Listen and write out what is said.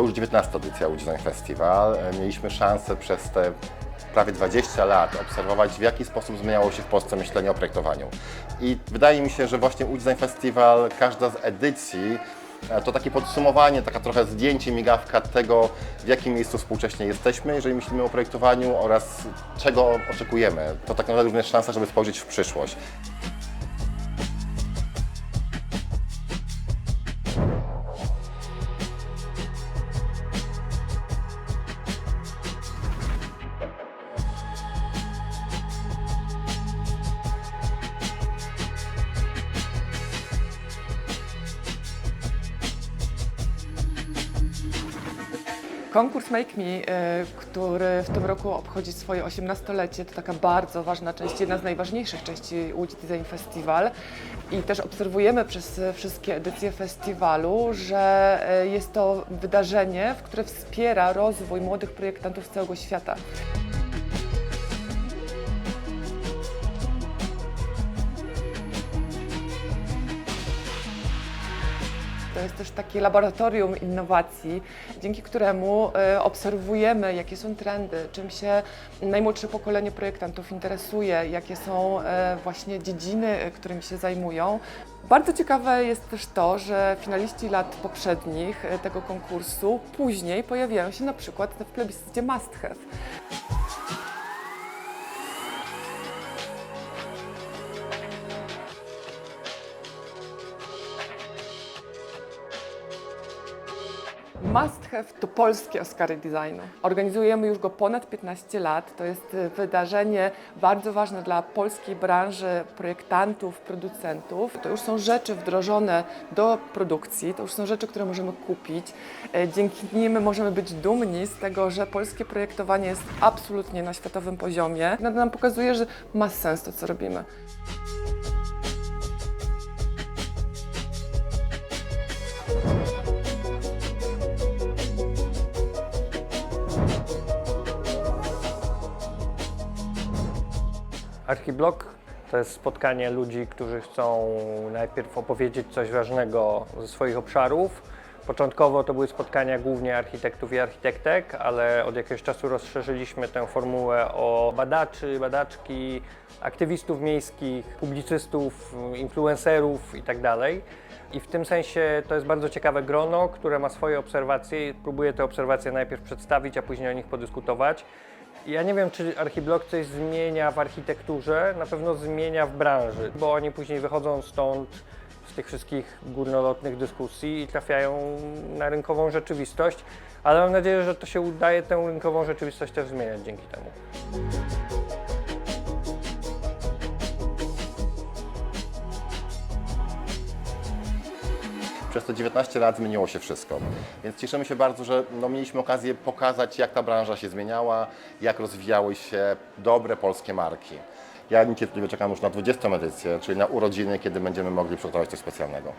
już 19 edycja Łódź Festival. Mieliśmy szansę przez te prawie 20 lat obserwować, w jaki sposób zmieniało się w Polsce myślenie o projektowaniu. I wydaje mi się, że właśnie Łódź Festival, każda z edycji e, to takie podsumowanie, taka trochę zdjęcie, migawka tego, w jakim miejscu współcześnie jesteśmy, jeżeli myślimy o projektowaniu oraz czego oczekujemy. To tak naprawdę również szansa, żeby spojrzeć w przyszłość. Konkurs Make Me, y, który w tym roku obchodzi swoje 18-lecie, to taka bardzo ważna część, jedna z najważniejszych części Łódź Design Festival. I też obserwujemy przez wszystkie edycje festiwalu, że y, jest to wydarzenie, w które wspiera rozwój młodych projektantów z całego świata. To jest też takie laboratorium innowacji, dzięki któremu e, obserwujemy, jakie są trendy, czym się najmłodsze pokolenie projektantów interesuje, jakie są e, właśnie dziedziny, e, którymi się zajmują. Bardzo ciekawe jest też to, że finaliści lat poprzednich tego konkursu później pojawiają się na przykład w plebiscycie Must Have. Must Have to polskie Oscary Designu. Organizujemy już go ponad 15 lat. To jest y, wydarzenie bardzo ważne dla polskiej branży projektantów, producentów. To już są rzeczy wdrożone do produkcji, to już są rzeczy, które możemy kupić. E, Dzięki nim możemy być dumni z tego, że polskie projektowanie jest absolutnie na światowym poziomie. Nam pokazuje, że ma sens to, co robimy. Archiblog to jest spotkanie ludzi, którzy chcą najpierw opowiedzieć coś ważnego ze swoich obszarów. Początkowo to były spotkania głównie architektów i architektek, ale od jakiegoś czasu rozszerzyliśmy tę formułę o badaczy, badaczki, aktywistów miejskich, publicystów, influencerów itd. I w tym sensie to jest bardzo ciekawe grono, które ma swoje obserwacje i próbuje te obserwacje najpierw przedstawić, a później o nich podyskutować. Ja nie wiem, czy archiblok coś zmienia w architekturze, na pewno zmienia w branży, bo oni później wychodzą stąd z tych wszystkich górnolotnych dyskusji i trafiają na rynkową rzeczywistość, ale mam nadzieję, że to się udaje tę rynkową rzeczywistość też zmieniać dzięki temu. Przez te 19 lat zmieniło się wszystko. Więc cieszymy się bardzo, że no, mieliśmy okazję pokazać, jak ta branża się zmieniała, jak rozwijały się dobre polskie marki. Ja niecierpliwie czekam już na 20 edycję, czyli na urodziny, kiedy będziemy mogli przygotować coś specjalnego.